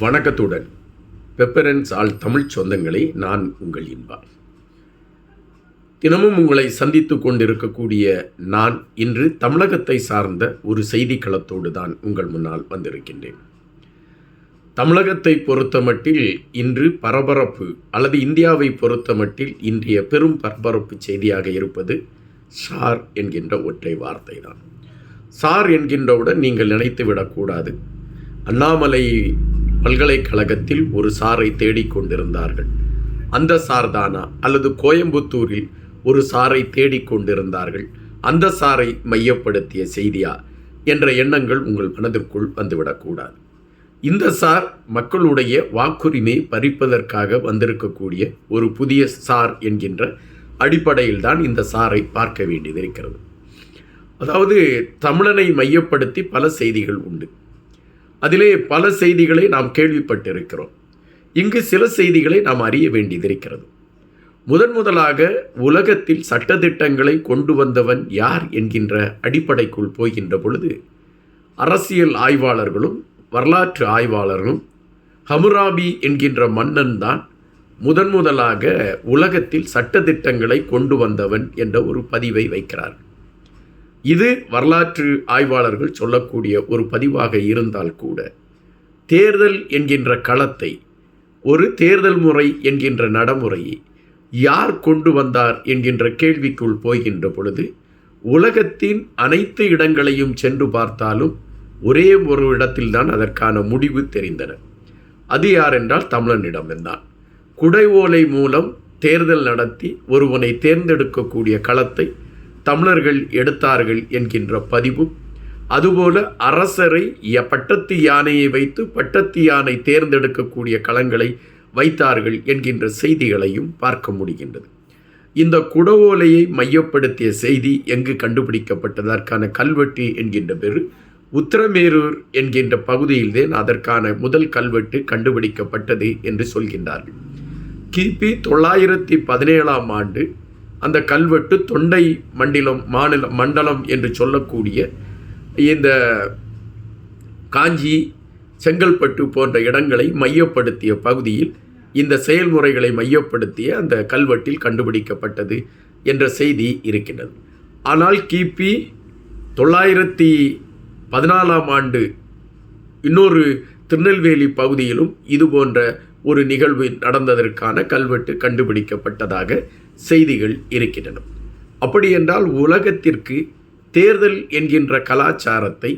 வணக்கத்துடன் பெப்பரன்ஸ் ஆல் தமிழ் சொந்தங்களை நான் உங்கள் இன்பா. தினமும் உங்களை சந்தித்து கொண்டிருக்கக்கூடிய நான் இன்று தமிழகத்தை சார்ந்த ஒரு செய்தி களத்தோடு தான் உங்கள் முன்னால் வந்திருக்கின்றேன். தமிழகத்தை பொறுத்தமட்டில் இன்று பரபரப்பு அல்லது இந்தியாவை பொறுத்தமட்டில் இன்றைய பெரும் பரபரப்பு செய்தியாக இருப்பது சார் என்கின்ற ஒற்றை வார்த்தை தான். சார் என்கின்றவுடன் நீங்கள் நினைத்து விடக்கூடாது அண்ணாமலை பல்கலைக்கழகத்தில் ஒரு சாரை தேடிக்கொண்டிருந்தார்கள் அந்த சார் தானா அல்லது கோயம்புத்தூரில் ஒரு சாரை தேடிக்கொண்டிருந்தார்கள் அந்த சாரை மையப்படுத்திய செய்தியா என்ற எண்ணங்கள் உங்கள் மனதிற்குள் வந்துவிடக்கூடாது இந்த சார் மக்களுடைய வாக்குரிமை பறிப்பதற்காக வந்திருக்கக்கூடிய ஒரு புதிய சார் என்கின்ற அடிப்படையில் தான் இந்த சாரை பார்க்க வேண்டியது இருக்கிறது. அதாவது தமிழனை மையப்படுத்தி பல செய்திகள் உண்டு. அதிலே பல செய்திகளை நாம் கேள்விப்பட்டிருக்கிறோம். இங்கு சில செய்திகளை நாம் அறிய வேண்டியதிருக்கிறது முதன் முதலாக உலகத்தில் சட்டத்திட்டங்களை கொண்டு வந்தவன் யார் என்கின்ற அடிப்படைக்குள் போகின்ற பொழுது அரசியல் ஆய்வாளர்களும் வரலாற்று ஆய்வாளர்களும் ஹமுராபி என்கின்ற மன்னன் தான் முதன் முதலாக உலகத்தில் சட்டத்திட்டங்களை கொண்டு வந்தவன் என்ற ஒரு பதிவை வைக்கிறார். இது வரலாற்று ஆய்வாளர்கள் சொல்லக்கூடிய ஒரு பதிவாக இருந்தால் கூட தேர்தல் என்கின்ற களத்தை ஒரு தேர்தல் முறை என்கின்ற நடைமுறையை யார் கொண்டு வந்தார் என்கின்ற கேள்விக்குள் போகின்ற பொழுது உலகத்தின் அனைத்து இடங்களையும் சென்று பார்த்தாலும் ஒரே ஒரு இடத்தில்தான் அதற்கான முடிவு தெரிந்தன. அது யார் என்றால் தமிழனிடம்தான் குடை ஓலை மூலம் தேர்தல் நடத்தி ஒருவனை தேர்ந்தெடுக்கக்கூடிய களத்தை தமிழர்கள் எடுத்தார்கள் என்கின்ற பதிவும் அதுபோல அரசரை பட்டத்து யானையை வைத்து பட்டத்து யானை தேர்ந்தெடுக்கக்கூடிய களங்களை வைத்தார்கள் என்கின்ற செய்திகளையும் பார்க்க முடிகின்றது. இந்த குடவோலையை மையப்படுத்திய செய்தி எங்கு கண்டுபிடிக்கப்பட்டதற்கான கல்வெட்டு என்கின்ற பேர் உத்தரமேரூர் என்கின்ற பகுதியில்தான் அதற்கான முதல் கல்வெட்டு கண்டுபிடிக்கப்பட்டது என்று சொல்கின்றார்கள். கிபி தொள்ளாயிரத்தி பதினேழாம் ஆண்டு அந்த கல்வெட்டு தொண்டை மண்டிலம் மாநிலம் மண்டலம் என்று சொல்லக்கூடிய இந்த காஞ்சி செங்கல்பட்டு போன்ற இடங்களை மையப்படுத்திய பகுதியில் இந்த செயல்முறைகளை மையப்படுத்திய அந்த கல்வெட்டில் கண்டுபிடிக்கப்பட்டது என்ற செய்தி இருக்கின்றது. ஆனால் கிபி தொள்ளாயிரத்தி பதினாலாம் ஆண்டு இன்னொரு திருநெல்வேலி பகுதியிலும் இது போன்ற ஒரு நிகழ்வு நடந்ததற்கான கல்வெட்டு கண்டுபிடிக்கப்பட்டதாக செய்திகள் இருக்கின்றன. அப்படியென்றால் உலகத்திற்கு தேர்தல் என்கின்ற கலாச்சாரத்தை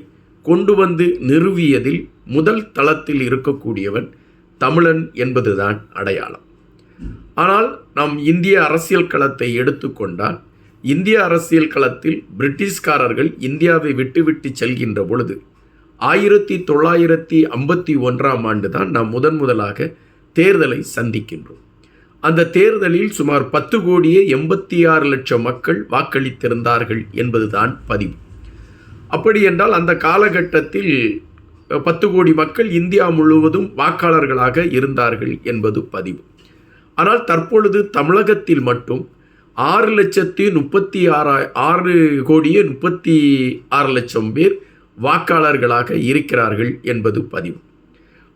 கொண்டு வந்து நிறுவியதில் முதல் தளத்தில் இருக்கக்கூடியவன் தமிழன் என்பதுதான் அடையாளம். ஆனால் நாம் இந்திய அரசியல் களத்தை எடுத்துக்கொண்டால் இந்திய அரசியல் களத்தில் பிரிட்டிஷ்காரர்கள் இந்தியாவை விட்டுவிட்டு செல்கின்ற பொழுது ஆயிரத்தி தொள்ளாயிரத்தி ஐம்பத்தி ஒன்றாம் ஆண்டு தான் நாம் முதன் முதலாக தேர்தலை சந்திக்கின்றோம். அந்த தேர்தலில் சுமார் பத்து கோடியே எண்பத்தி ஆறு லட்சம் மக்கள் வாக்களித்திருந்தார்கள் என்பதுதான் பதிவு. அப்படி என்றால் அந்த காலகட்டத்தில் பத்து கோடி மக்கள் இந்தியா முழுவதும் வாக்காளர்களாக இருந்தார்கள் என்பது பதிவு. ஆனால் தற்பொழுது தமிழகத்தில் மட்டும் ஆறு லட்சத்தி முப்பத்தி ஆறா ஆறு கோடியே முப்பத்தி ஆறு லட்சம் பேர் வாக்காளர்களாக இருக்கிறார்கள் என்பது பதிவு.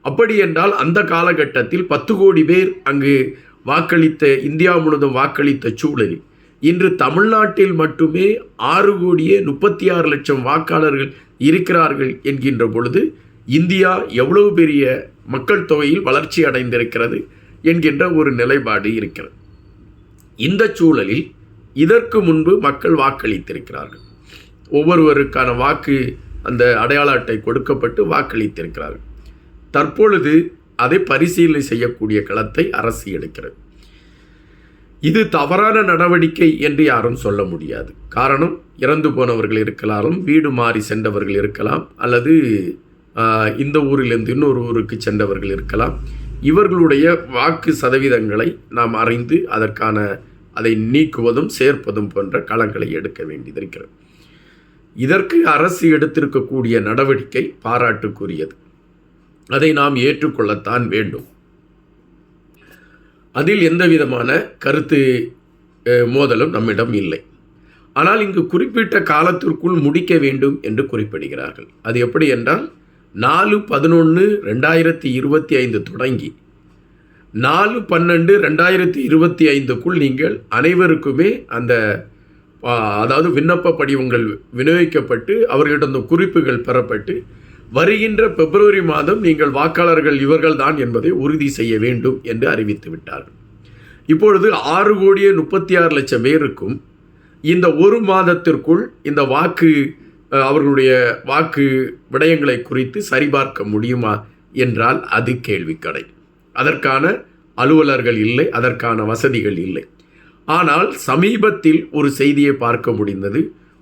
அப்படி என்றால் அந்த காலகட்டத்தில் பத்து கோடி பேர் அங்கு வாக்களித்த இந்தியா முழுவதும் வாக்களித்த சூழலில். இன்று தமிழ்நாட்டில் மட்டுமே ஆறு கோடியே முப்பத்தி ஆறு லட்சம் வாக்காளர்கள் இருக்கிறார்கள் என்கின்ற பொழுது இந்தியா எவ்வளவு பெரிய மக்கள் தொகையில் வளர்ச்சி அடைந்திருக்கிறது என்கின்ற ஒரு நிலைப்பாடு இருக்கிறது. இந்த சூழலில் இதற்கு முன்பு மக்கள் வாக்களித்திருக்கிறார்கள். ஒவ்வொருவருக்கான வாக்கு அந்த அடையாள அட்டை கொடுக்கப்பட்டு வாக்களித்திருக்கிறார்கள். தற்பொழுது அதை பரிசீலனை செய்யக்கூடிய களத்தை அரசு எடுக்கிறது. இது தவறான நடவடிக்கை என்று யாரும் சொல்ல முடியாது. காரணம் இறந்து போனவர்கள் இருக்கலாம் வீடு மாறி சென்றவர்கள் இருக்கலாம் அல்லது இந்த ஊரிலிருந்து இன்னொரு ஊருக்கு சென்றவர்கள் இருக்கலாம். இவர்களுடைய வாக்கு சதவீதங்களை நாம் அறிந்து அதற்கான அதை நீக்குவதும் சேர்ப்பதும் போன்ற களங்களை எடுக்க வேண்டியது இருக்கிறது இதற்கு அரசு எடுத்திருக்கக்கூடிய நடவடிக்கை பாராட்டுக்குரியது. அதை நாம் ஏற்றுக்கொள்ளத்தான் வேண்டும். அதில் எந்த விதமான கருத்து மோதலும் நம்மிடம் இல்லை. ஆனால் இங்கு குறிப்பிட்ட காலத்திற்குள் முடிக்க வேண்டும் என்று குறிப்பிடுகிறார்கள். அது எப்படி என்றால் நாலு பதினொன்று ரெண்டாயிரத்தி இருபத்தி ஐந்து தொடங்கி நாலு பன்னெண்டு ரெண்டாயிரத்தி இருபத்தி ஐந்துக்குள் நீங்கள் அனைவருக்குமே அந்த அதாவது விண்ணப்ப படிவங்கள் விநியோகிக்கப்பட்டு அவர்களிடம் குறிப்புகள் பெறப்பட்டு வருகின்ற பிப்ரவரி மாதம் நீங்கள் வாக்காளர்கள் இவர்கள்தான் என்பதை உறுதி செய்ய வேண்டும் என்று அறிவித்து விட்டார்கள் இப்பொழுது ஆறு கோடியே முப்பத்தி ஆறு லட்சம் பேருக்கும் இந்த ஒரு மாதத்திற்குள் இந்த வாக்கு அவர்களுடைய வாக்கு விடயங்களை குறித்து சரிபார்க்க முடியுமா என்றால் அது கேள்விக்கடை. அதற்கான அலுவலர்கள் இல்லை அதற்கான வசதிகள் இல்லை. ஆனால் சமீபத்தில் ஒரு செய்தியை பார்க்க முடிந்தது.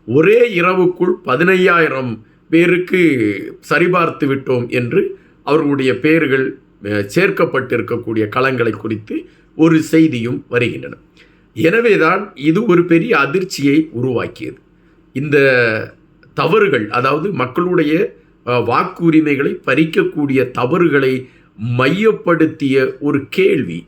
ஒரே இரவுக்குள் பதினையாயிரம் பேருக்கு சரிபார்த்து விட்டோம் என்று அவர்களுடைய பெயர்கள் சேர்க்கப்பட்டிருக்கக்கூடிய களங்களை குறித்து ஒரு செய்தியும் வருகின்றன. எனவேதான் இது ஒரு பெரிய அதிர்ச்சியை உருவாக்கியது. இந்த தவறுகள் அதாவது மக்களுடைய வாக்குரிமைகளை வாக்கு உரிமைகளை பறிக்கக்கூடிய தவறுகளை மையப்படுத்திய ஒரு கேள்வி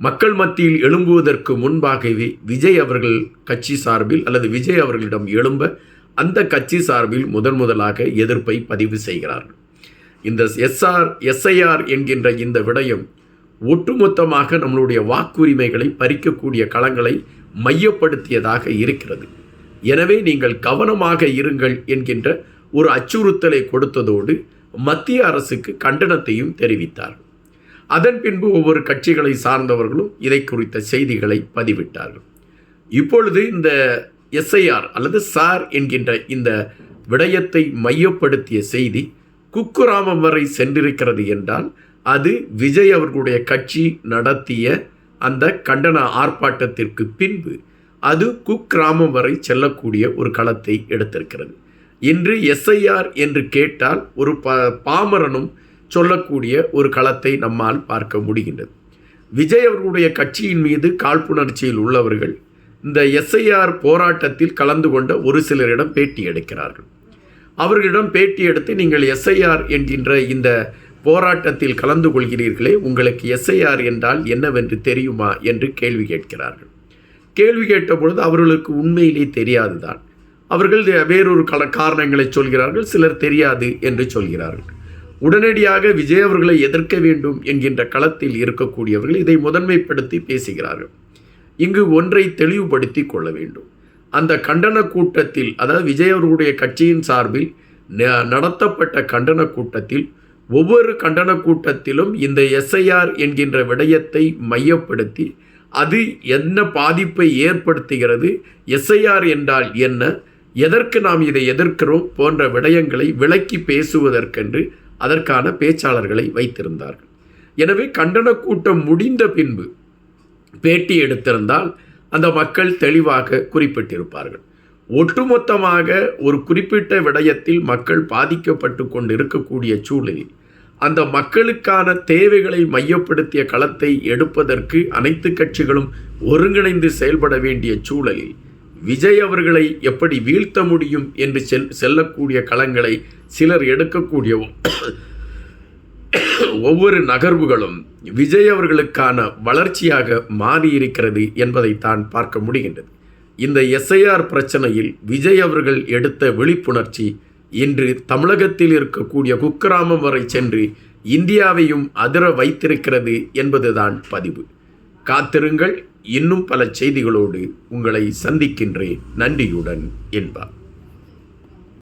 மக்கள் மத்தியில் எழும்புவதற்கு முன்பாகவே விஜய் அவர்கள் கட்சி சார்பில் அல்லது விஜய் அவர்களிடம் எழும்ப அந்த கட்சி சார்பில் முதன் முதலாக எதிர்ப்பை பதிவு செய்கிறார்கள். இந்த எஸ்ஆர் எஸ்ஐஆர் என்கின்ற இந்த விடயம் ஒட்டுமொத்தமாக நம்மளுடைய வாக்குரிமைகளை பறிக்கக்கூடிய களங்களை மையப்படுத்தியதாக இருக்கிறது. எனவே நீங்கள் கவனமாக இருங்கள் என்கின்ற ஒரு அச்சுறுத்தலை கொடுத்ததோடு மத்திய அரசுக்கு கண்டனத்தையும் தெரிவித்தார். அதன் பின்பு ஒவ்வொரு கட்சிகளை சார்ந்தவர்களும் இதை குறித்த செய்திகளை பதிவிட்டார்கள். இப்பொழுது இந்த எஸ்ஐஆர் அல்லது சார் என்கின்ற இந்த விடயத்தை மையப்படுத்திய செய்தி குக்குராமம் வரை சென்றிருக்கிறது என்றால் அது விஜய் அவர்களுடைய கட்சி நடத்திய அந்த கண்டன ஆர்ப்பாட்டத்திற்கு பின்பு அது குக்கிராமம் வரை செல்லக்கூடிய ஒரு களத்தை எடுத்திருக்கிறது. இன்று எஸ்ஐஆர் என்று கேட்டால் ஒரு ப பாமரனும் சொல்லக்கூடிய ஒரு களத்தை நம்மால் பார்க்க முடிகின்றது. விஜய் அவர்களுடைய கட்சியின் மீது காழ்ப்புணர்ச்சியில் உள்ளவர்கள் இந்த எஸ்ஐஆர் போராட்டத்தில் கலந்து கொண்ட ஒரு சிலரிடம் பேட்டி எடுக்கிறார்கள். அவர்களிடம் பேட்டி எடுத்து நீங்கள் எஸ்ஐஆர் என்கின்ற இந்த போராட்டத்தில் கலந்து கொள்கிறீர்களே உங்களுக்கு எஸ்ஐஆர் என்றால் என்னவென்று தெரியுமா? என்று கேள்வி கேட்கிறார்கள். கேள்வி கேட்டபொழுது அவர்களுக்கு உண்மையிலே தெரியாதுதான். அவர்கள் வேறொரு கல காரணங்களை சொல்கிறார்கள் சிலர் தெரியாது என்று சொல்கிறார்கள். உடனடியாக விஜய் அவர்களை எதிர்க்க வேண்டும் என்கின்ற களத்தில் இருக்கக்கூடியவர்கள் இதை முதன்மைப்படுத்தி பேசுகிறார்கள். இங்கு ஒன்றை தெளிவுபடுத்தி கொள்ள வேண்டும். அந்த கண்டன கூட்டத்தில் அதாவது விஜய் அவர்களுடைய கட்சியின் சார்பில் ந- நடத்தப்பட்ட கண்டன கூட்டத்தில் ஒவ்வொரு கண்டன கூட்டத்திலும் இந்த எஸ்ஐஆர் என்கின்ற விடயத்தை மையப்படுத்தி அது என்ன பாதிப்பை ஏற்படுத்துகிறது எஸ்ஐஆர் என்றால் என்ன எதற்கு நாம் இதை எதிர்க்கிறோம் போன்ற விடயங்களை விளக்கி பேசுவதற்கென்று அதற்கான பேச்சாளர்களை வைத்திருந்தார்கள். எனவே கண்டன கூட்டம் முடிந்த பின்பு பேட்டி எடுத்திருந்தால் அந்த மக்கள் தெளிவாக குறிப்பிட்டிருப்பார்கள். ஒட்டுமொத்தமாக ஒரு குறிப்பிட்ட விடயத்தில் மக்கள் பாதிக்கப்பட்டு கொண்டு இருக்கக்கூடிய சூழலில் அந்த மக்களுக்கான தேவைகளை மையப்படுத்திய களத்தை எடுப்பதற்கு அனைத்து கட்சிகளும் ஒருங்கிணைந்து செயல்பட வேண்டிய சூழலில் விஜய் அவர்களை எப்படி வீழ்த்த முடியும் என்று செல் செல்லக்கூடிய களங்களை சிலர் எடுக்கக்கூடிய ஒவ்வொரு நகர்வுகளும் விஜய் அவர்களுக்கான வளர்ச்சியாக மாறியிருக்கிறது என்பதைத்தான் பார்க்க முடிகின்றது. இந்த எஸ்ஐஆர் பிரச்சனையில் விஜய் அவர்கள் எடுத்த விழிப்புணர்ச்சி இன்று தமிழகத்தில் இருக்கக்கூடிய குக்கிராமம் வரை சென்று இந்தியாவையும் அதிர வைத்திருக்கிறது என்பதுதான் பதிவு. காத்திருங்கள் இன்னும் பல செய்திகளோடு உங்களை சந்திக்கின்றேன். நன்றியுடன் என்பார்.